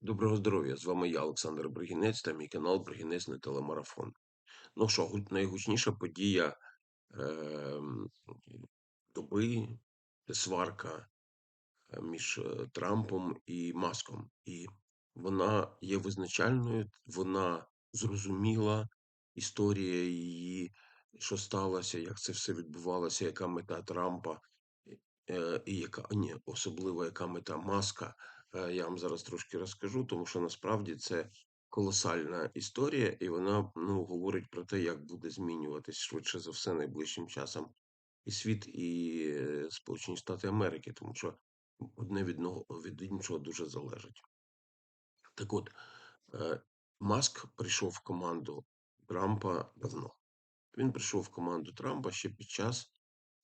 Доброго здоров'я! З вами я, Олександр Бригінець та мій канал Бригінець на телемарафон. Ну що, найгучніша подія ем, доби це сварка е, між е, Трампом і Маском. І вона є визначальною, вона зрозуміла історія її, що сталося, як це все відбувалося, яка мета Трампа, е, і яка ні, особливо яка мета Маска. Е, Я вам зараз трошки розкажу, тому що насправді це колосальна історія, і вона ну, говорить про те, як буде змінюватись швидше за все найближчим часом і світ, і е, Сполучені Штати Америки, тому що одне від, одного- від іншого дуже залежить. Так от, е, Маск прийшов в команду Трампа давно. Він прийшов в команду Трампа ще під час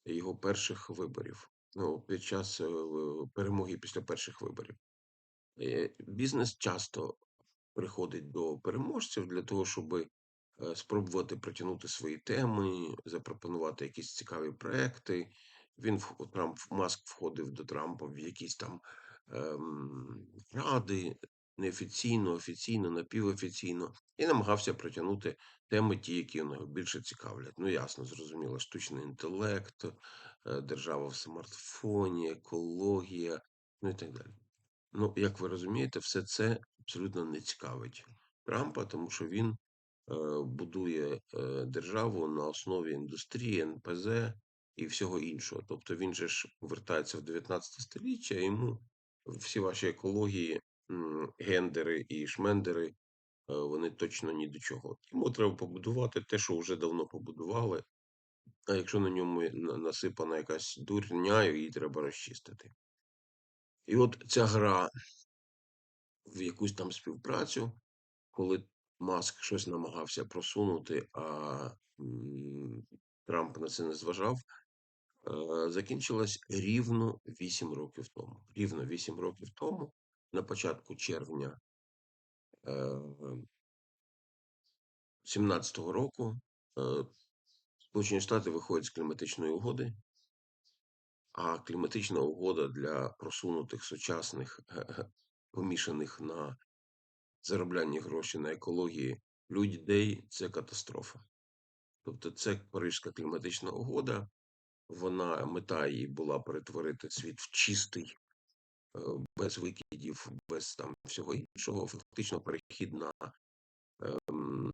його перших виборів. Ну, під час перемоги після перших виборів. Е, Бізнес часто приходить до переможців для того, щоб спробувати притягнути свої теми, запропонувати якісь цікаві проекти. Він Трамп Маск входив до Трампа в якісь там ем, ради неофіційно, офіційно, напівофіційно, і намагався притягнути теми, ті, які його більше цікавлять. Ну, ясно, зрозуміло, штучний інтелект, е, держава в смартфоні, екологія, ну і так далі. Ну, як ви розумієте, все це абсолютно не цікавить Трампа, тому що він е, будує е, державу на основі індустрії, НПЗ і всього іншого. Тобто він же ж вертається в 19 століття, йому всі ваші екології, гендери і шмендери, е, вони точно ні до чого. Йому треба побудувати те, що вже давно побудували. А якщо на ньому насипана якась дурня, її треба розчистити. І от ця гра в якусь там співпрацю, коли Маск щось намагався просунути, а Трамп на це не зважав, е, закінчилась рівно 8 років тому. Рівно 8 років тому, на початку червня е, 17-го року, е, Сполучені Штати виходять з кліматичної угоди, а кліматична угода для просунутих сучасних, помішаних на зароблянні грошей на екології людей це катастрофа. Тобто, це Парижська кліматична угода. Вона мета її була перетворити світ в чистий, е, без викидів, без там всього іншого. Фактично перехід на ем,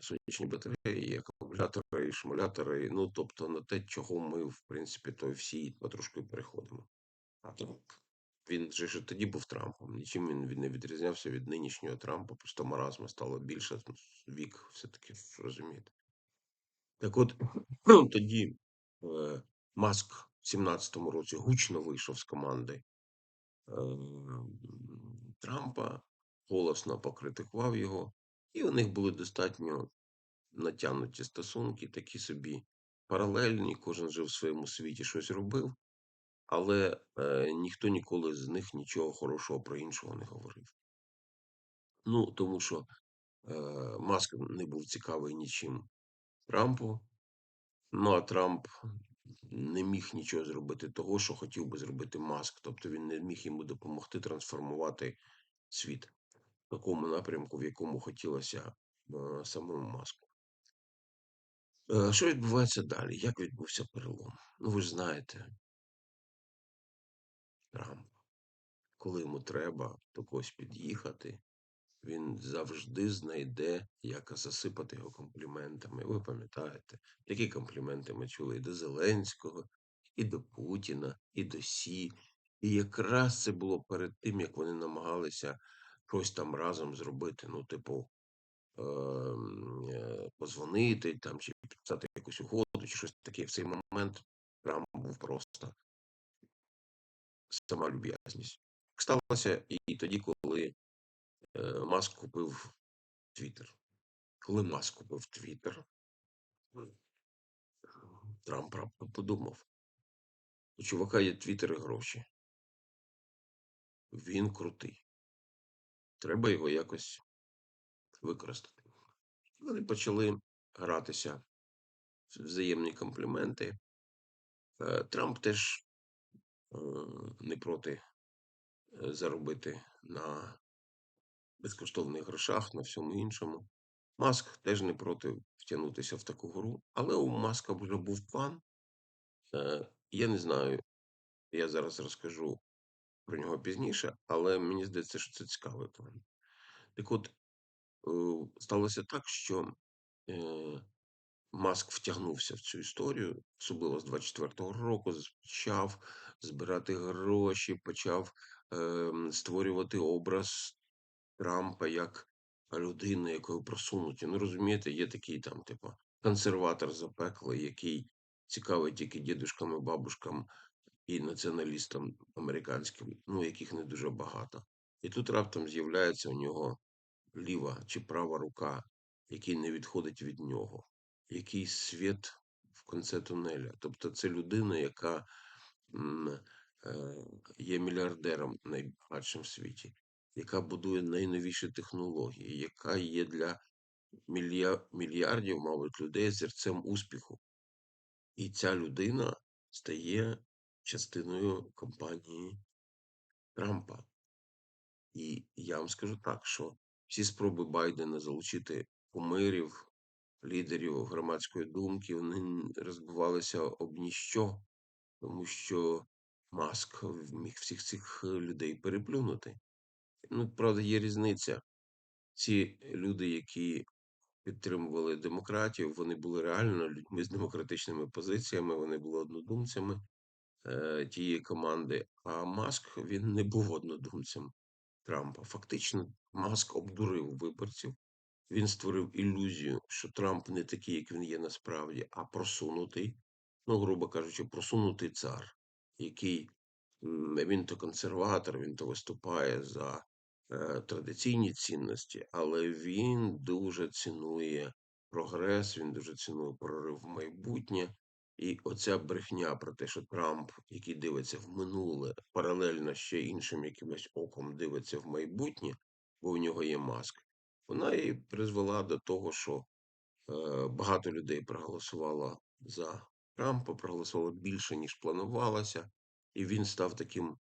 сонячні батареї, акумулятори, шмулятори. Ну тобто на те, чого ми, в принципі, то всі потрошки переходимо. А він же ж тоді був Трампом. Нічим він не відрізнявся від нинішнього Трампа, просто маразма стало більше, ну, вік все-таки розумієте. Так от тоді е, Маск в 17-му році гучно вийшов з команди е, Трампа, голосно покритикував його, і у них були достатньо натягнуті стосунки, такі собі паралельні, кожен жив в своєму світі, щось робив, але е, ніхто ніколи з них нічого хорошого про іншого не говорив. Ну, тому що е, Маск не був цікавий нічим Трампу. Ну, а Трамп не міг нічого зробити того, що хотів би зробити Маск. Тобто він не міг йому допомогти трансформувати світ в такому напрямку, в якому хотілося е, самому Маску. Що відбувається далі? Як відбувся перелом? Ну, ви ж знаєте, Трамп, коли йому треба до когось під'їхати, він завжди знайде, як засипати його компліментами. Ви пам'ятаєте, такі компліменти ми чули і до Зеленського, і до Путіна, і до Сі. І якраз це було перед тим, як вони намагалися щось там разом зробити. Ну, типу, позвонити там, чи підписати якусь угоду, чи щось таке. В цей момент Трамп був просто сама люб'язність. Сталося і тоді, коли е, Маск купив Твіттер. Коли Маск купив Твіттер, Трамп раптом подумав: у чувака є Твіттер і гроші. Він крутий. Треба його якось використати. Вони почали гратися взаємні компліменти. Е, Трамп теж е, не проти е, заробити на безкоштовних грошах, на всьому іншому. Маск теж не проти втягнутися в таку гру, але у Маска вже був план. Я не знаю, я зараз розкажу про нього пізніше, але мені здається, що це цікавий план. Так от, сталося так, що е, Маск втягнувся в цю історію, особливо з 24-го року, почав збирати гроші, почав створювати образ Трампа як людини, якою просунуті. Ну, розумієте, є такий там, типу, консерватор запеклий, який цікавий тільки дідушкам і бабушкам і націоналістам американським, ну, яких не дуже багато. І тут раптом з'являється у нього ліва чи права рука, який не відходить від нього, який світ в кінці тунеля. Тобто це людина, яка е, є мільярдером найбагатшим в світі, яка будує найновіші технології, яка є для мільярдів, мабуть, людей зерцем успіху. І ця людина стає частиною компанії Трампа. І я вам скажу так, що всі спроби Байдена залучити кумирів, лідерів громадської думки, вони розбивалися об ніщо, тому що Маск міг всіх цих е, людей переплюнути. Ну, правда, є різниця. Ці люди, які підтримували демократів, вони були реально людьми з демократичними позиціями, вони були однодумцями е, тієї команди. А Маск він не був однодумцем Трампа. Фактично, Маск обдурив виборців. Він створив ілюзію, що Трамп не такий, як він є насправді, а просунутий, ну, грубо кажучи, просунутий цар, який він то консерватор, він то виступає за е, традиційні цінності, але він дуже цінує прогрес, він дуже цінує прорив в майбутнє. І оця брехня про те, що Трамп, який дивиться в минуле, паралельно ще іншим якимось оком дивиться в майбутнє, бо у нього є маск, вона і призвела до того, що е, багато людей проголосувало за Трампа, проголосувало більше, ніж планувалося, і він став таким,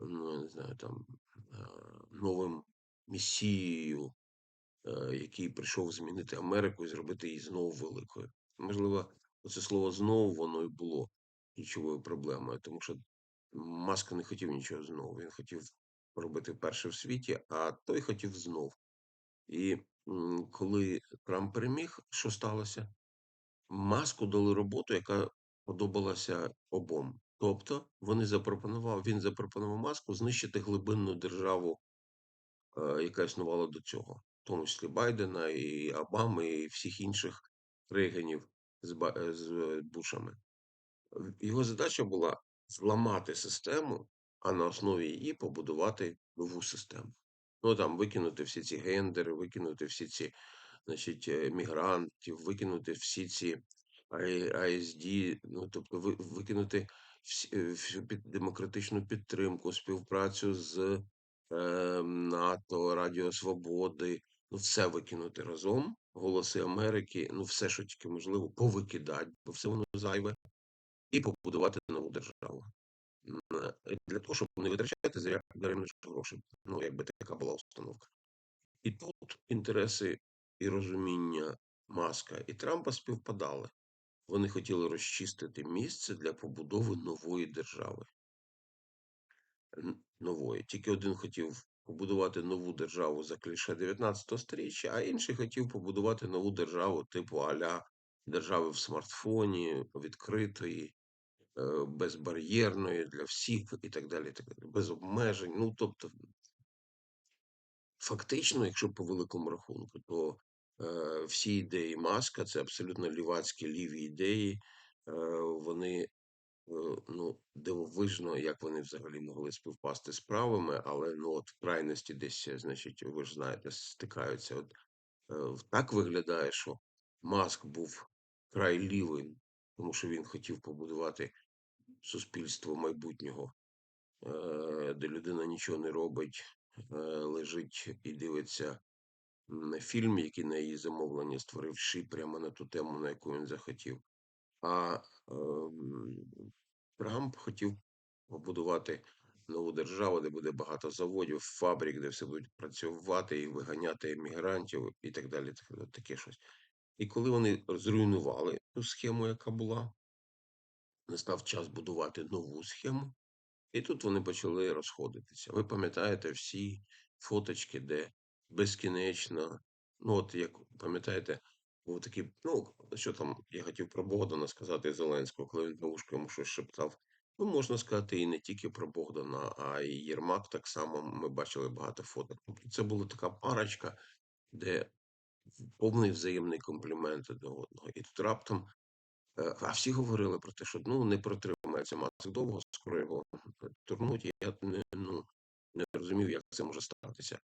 ну, не знаю, там е, новим месією, е, який прийшов змінити Америку і зробити її знову великою. Можливо, це слово знову воно і було ключовою проблемою, тому що Маск не хотів нічого знову. Він хотів робити перше в світі, а той хотів знов. І коли Трамп переміг, що сталося? Маску дали роботу, яка подобалася обом. Тобто вони запропонував, він запропонував маску знищити глибинну державу, е, яка існувала до цього, в тому числі Байдена і Обами, і всіх інших Рейганів з, Ба- е, з е, Бушами. Його задача була зламати систему, а на основі її побудувати нову систему. Ну там викинути всі ці гендери, викинути всі ці значить, е, мігрантів, викинути всі ці ISD, ну тобто викинути всю демократичну підтримку, співпрацю з е, НАТО, Радіо Свободи, ну все викинути разом, голоси Америки, ну все, що тільки можливо, повикидати, бо все воно зайве, і побудувати нову державу. Е, Для того, щоб не витрачати зря даремно гроші. Ну, якби така була установка. І тут інтереси і розуміння Маска і Трампа співпадали. Вони хотіли розчистити місце для побудови нової держави. Нової. Тільки один хотів побудувати нову державу за кліше 19 століття, а інший хотів побудувати нову державу типу аля держави в смартфоні, відкритої, е, безбар'єрної для всіх і так далі, так далі, без обмежень. Ну, тобто, фактично, якщо по великому рахунку, то е, всі ідеї Маска це абсолютно лівацькі ліві ідеї. Е, вони ну, дивовижно, як вони взагалі могли співпасти з правими, але ну от в крайності десь, е, значить, ви ж знаєте, стикаються. От е, так виглядає, що Маск був край лівим, тому що він хотів побудувати суспільство майбутнього, е, де людина нічого не робить, е, лежить і дивиться м, фільм, який на її замовлення створив Ші прямо на ту тему, на яку він захотів. А ем, Трамп хотів побудувати нову державу, де буде багато заводів, фабрик, де все будуть працювати і виганяти емігрантів і так далі. так- Таке щось. І коли вони зруйнували ту схему, яка була, настав час будувати нову схему, і тут вони почали розходитися. Ви пам'ятаєте всі фоточки, де безкінечно, ну от як пам'ятаєте, був такий, ну що там я хотів про Богдана сказати Зеленського, коли він на йому щось шептав. Ну, можна сказати, і не тільки про Богдана, а й Єрмак так само. Ми бачили багато фоток. Тобто це була така парочка, де повний взаємний комплімент до одного. І тут раптом Е, А всі говорили про те, що ну не протримається Маск довго, скоро його турнуть. І я не, ну, не розумів, як це може статися.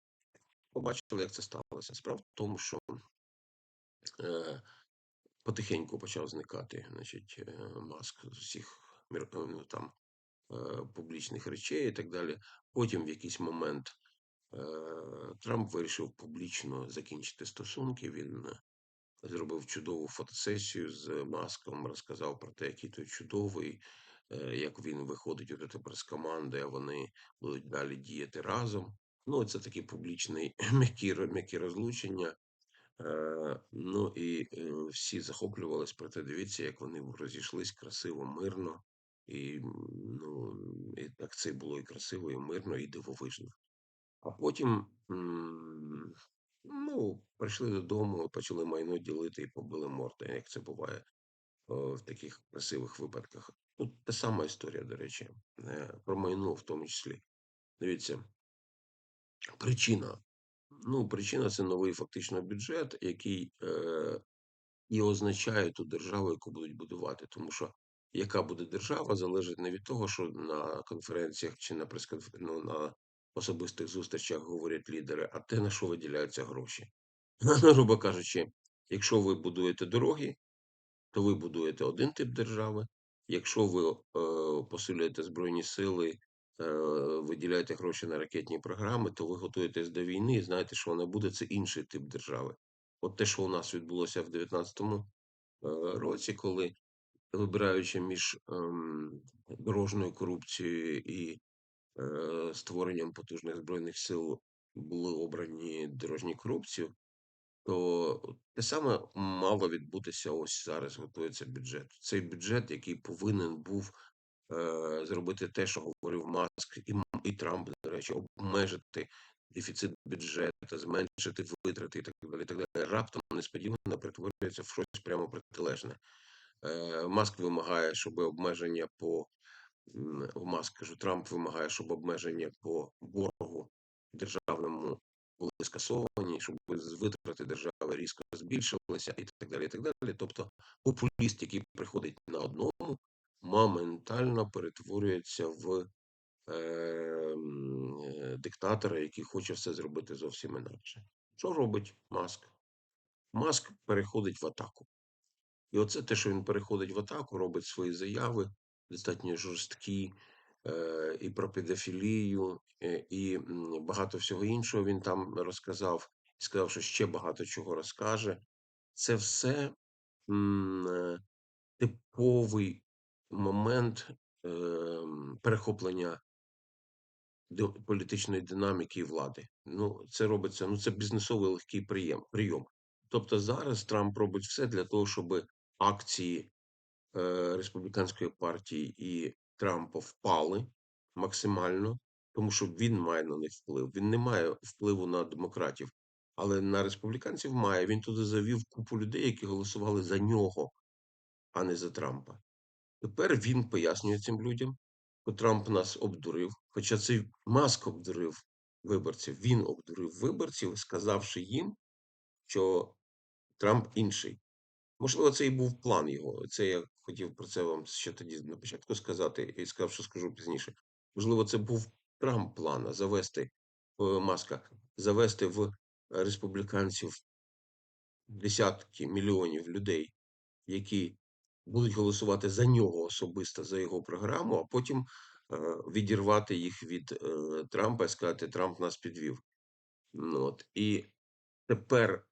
Побачили, як це сталося. Справа в тому, що потихеньку почав зникати значить, е, маск з усіх е, ну, там, е, публічних речей і так далі. Потім в якийсь момент е, Трамп вирішив публічно закінчити стосунки. Він е, зробив чудову фотосесію з Маском, розказав про те, який той чудовий, е, як він виходить от тепер з команди, а вони будуть далі діяти разом. Ну, це такі публічні м'які розлучення. Е, Ну і е, всі захоплювались про те, дивіться, як вони розійшлись красиво, мирно. І, ну, і так це було і красиво, і мирно, і дивовижно. А потім, ну, прийшли додому, почали майно ділити і побили морди, як це буває в таких красивих випадках. Тут та сама історія, до речі, е, про майно в тому числі. Дивіться, причина. Ну, причина це новий фактично бюджет, який е, і означає ту державу, яку будуть будувати. Тому що яка буде держава, залежить не від того, що на конференціях чи на прес ну, на особистих зустрічах говорять лідери, а те, на що виділяються гроші. Грубо кажучи, якщо ви будуєте дороги, то ви будуєте один тип держави. Якщо ви е, посилюєте збройні сили, виділяєте гроші на ракетні програми, то ви готуєтесь до війни і знаєте, що вона буде, це інший тип держави. От те, що у нас відбулося в 19-му е, році, коли вибираючи між ем, дорожньою корупцією і е, створенням потужних збройних сил, були обрані дорожні корупцію, то те саме мало відбутися ось зараз. Готується бюджет. Цей бюджет, який повинен був е, зробити те, що говорив Маск і, і Трамп, до речі, обмежити дефіцит бюджету, зменшити витрати і так далі. І так далі. Раптом несподівано перетворюється в щось прямо протилежне. Е, Маск вимагає, щоб обмеження по Маск кажу, Трамп вимагає, щоб обмеження по боргу державному були скасовані, щоб витрати держави різко збільшилися, і так далі. і так далі. Тобто популіст, який приходить на одному, моментально перетворюється в е, е, диктатора, який хоче все зробити зовсім інакше. Що робить Маск? Маск переходить в атаку. І оце те, що він переходить в атаку, робить свої заяви достатньо жорсткі, е, і про педофілію, е, і багато всього іншого він там розказав, і сказав, що ще багато чого розкаже. Це все м, е, типовий момент е, перехоплення політичної динаміки і влади. Ну, це робиться, ну це бізнесовий легкий прийом. прийом. Тобто зараз Трамп робить все для того, щоб акції е, республіканської партії і Трампа впали максимально, тому що він має на них вплив. Він не має впливу на демократів, але на республіканців має. Він туди завів купу людей, які голосували за нього, а не за Трампа. Тепер він пояснює цим людям, що Трамп нас обдурив, хоча цей маск обдурив виборців. Він обдурив виборців, сказавши їм, що Трамп інший. Можливо, це і був план його. Це я хотів про це вам ще тоді на початку сказати, і сказав, що скажу пізніше. Можливо, це був Трамп плана завести е, маска, завести в республіканців десятки мільйонів людей, які будуть голосувати за нього особисто за його програму, а потім е, відірвати їх від е, Трампа і сказати, Трамп нас підвів. Ну, от. І тепер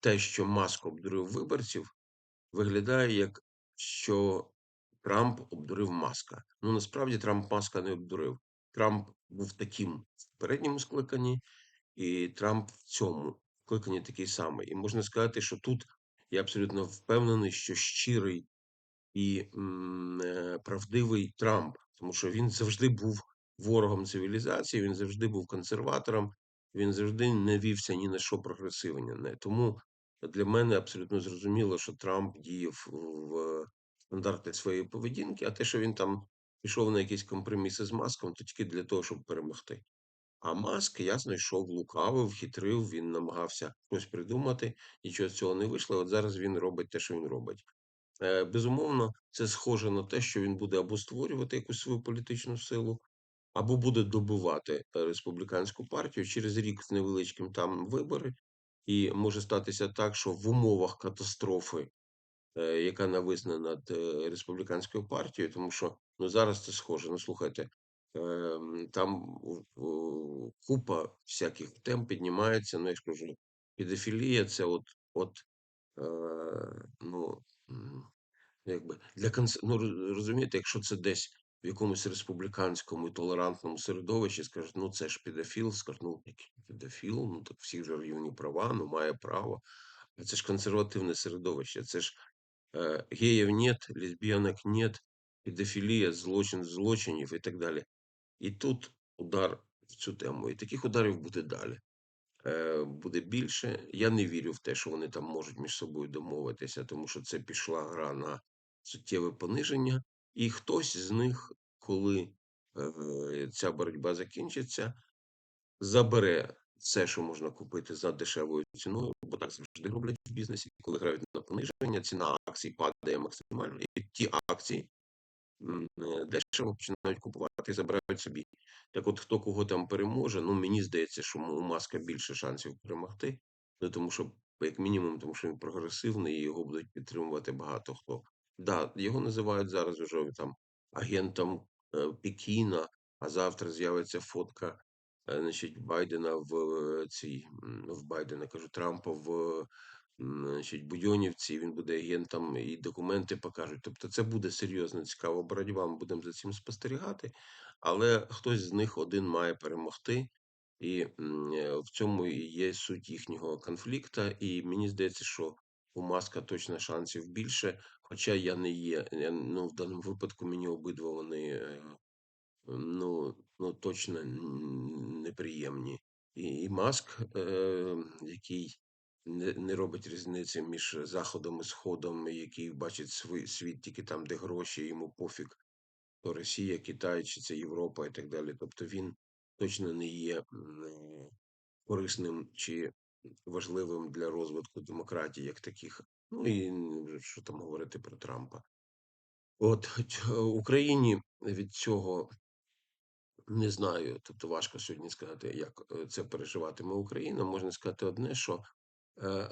те, що Маск обдурив виборців, виглядає як що Трамп обдурив Маска. Ну насправді Трамп Маска не обдурив. Трамп був таким в попередньому скликанні, і Трамп в цьому скликанні такий самий. І можна сказати, що тут я абсолютно впевнений, що щирий і е, правдивий Трамп, тому що він завжди був ворогом цивілізації, він завжди був консерватором, він завжди не вівся ні на що прогресивне. Тому для мене абсолютно зрозуміло, що Трамп діяв в стандарти своєї поведінки, а те, що він там пішов на якісь компроміси з маском, то тільки для того, щоб перемогти. А Маск, ясно, йшов лукавив, хитрив, він намагався щось придумати, нічого з цього не вийшло. От зараз він робить те, що він робить. Е, Безумовно, це схоже на те, що він буде або створювати якусь свою політичну силу, або буде добивати е, республіканську партію через рік з невеличким там вибори, і може статися так, що в умовах катастрофи е, яка нависне над е, республіканською партією, тому що ну зараз це схоже. Ну слухайте, там купа всяких тем піднімається. Ну я ж кажу, педофілія це от, от е, ну, якби для ну, розумієте, якщо це десь в якомусь республіканському і толерантному середовищі скажуть, ну це ж педофіл, скажуть, ну педофіл, ну так всі ж рівні права, ну має право. А Це ж консервативне середовище, це ж э, геев нет, лесбиянок нет, педофілія, злочин злочинів і так далі. І тут удар в цю тему. І таких ударів буде далі. Е, Буде більше. Я не вірю в те, що вони там можуть між собою домовитися, тому що це пішла гра на суттєве пониження, і хтось з них, коли е, ця боротьба закінчиться, забере все, що можна купити за дешевою ціною, бо так завжди роблять в бізнесі, коли грають на пониження, ціна акцій падає максимально, і ті акції дешево починають купувати і забирають собі. Так от хто кого там переможе, ну мені здається, що у Маска більше шансів перемогти, ну тому що, як мінімум, тому що він прогресивний і його будуть підтримувати багато хто. Да, його називають зараз уже там агентом е, Пекіна, а завтра з'явиться фотка е, значить, Байдена в е, цій в Байдена кажу Трампа в значить, Будьонівці. Він буде агентом і документи покажуть. Тобто, це буде серйозна цікава боротьба. Ми будемо за цим спостерігати, але хтось з них один має перемогти. І е, в цьому і є суть їхнього конфлікту. І мені здається, що у Маска точно шансів більше. Хоча я не є, ну в даному випадку мені обидва вони е, ну, ну точно неприємні. І, і Маск, е, який не, не робить різниці між Заходом і Сходом, який бачить свій світ тільки там, де гроші, йому пофіг, то Росія, Китай, чи це Європа і так далі. Тобто він точно не є е, корисним чи важливим для розвитку демократії як таких. Ну і що там говорити про Трампа. От Україні від цього не знаю, тобто важко сьогодні сказати, як е, це переживатиме Україна. Можна сказати одне, що е,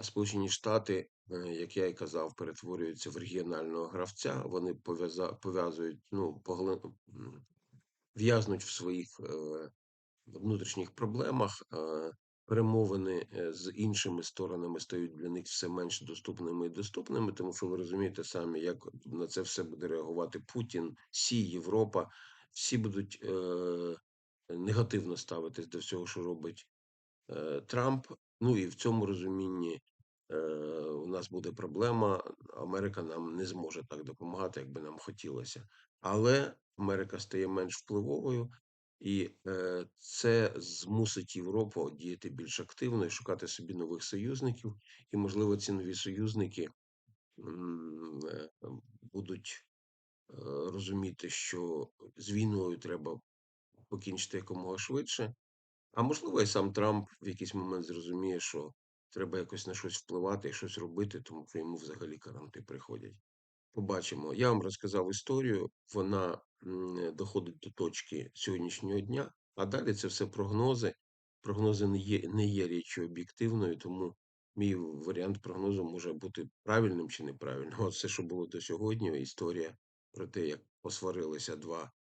Сполучені Штати, е, як я і казав, перетворюються в регіонального гравця. Вони пов'язують, ну, погли... в'язнуть в своїх е, внутрішніх проблемах. Е, перемовини е, з іншими сторонами стають для них все менш доступними і доступними, тому що ви розумієте самі, як на це все буде реагувати Путін, Сі, Європа. Всі будуть е, негативно ставитись до всього, що робить е, Трамп. Ну і в цьому розумінні е, у нас буде проблема. Америка нам не зможе так допомагати, як би нам хотілося. Але Америка стає менш впливовою, і е, це змусить Європу діяти більш активно і шукати собі нових союзників. І, можливо, ці нові союзники е, будуть е, розуміти, що з війною треба покінчити якомога швидше. А можливо, і сам Трамп в якийсь момент зрозуміє, що треба якось на щось впливати і щось робити, тому що йому взагалі каранти приходять. Побачимо. Я вам розказав історію, вона доходить до точки сьогоднішнього дня, а далі це все прогнози. Прогнози не є, не є річчю об'єктивною, тому мій варіант прогнозу може бути правильним чи неправильним. От все, що було до сьогодні, історія про те, як посварилися два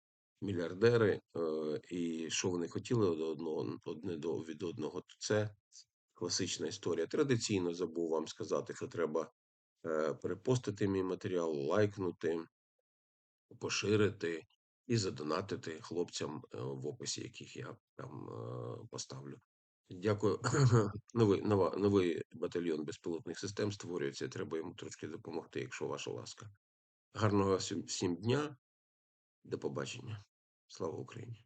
мільярдери, е, і що вони хотіли од одного одне до від одного. То це класична історія. Традиційно забув вам сказати, що треба е, перепостити мій матеріал, лайкнути, поширити, і задонатити хлопцям, е, в описі яких я там поставлю. Дякую. Новий, нова, новий батальйон безпілотних систем створюється. Треба йому трошки допомогти, якщо ваша ласка. Гарного всім дня. До побачення. Слава Україні!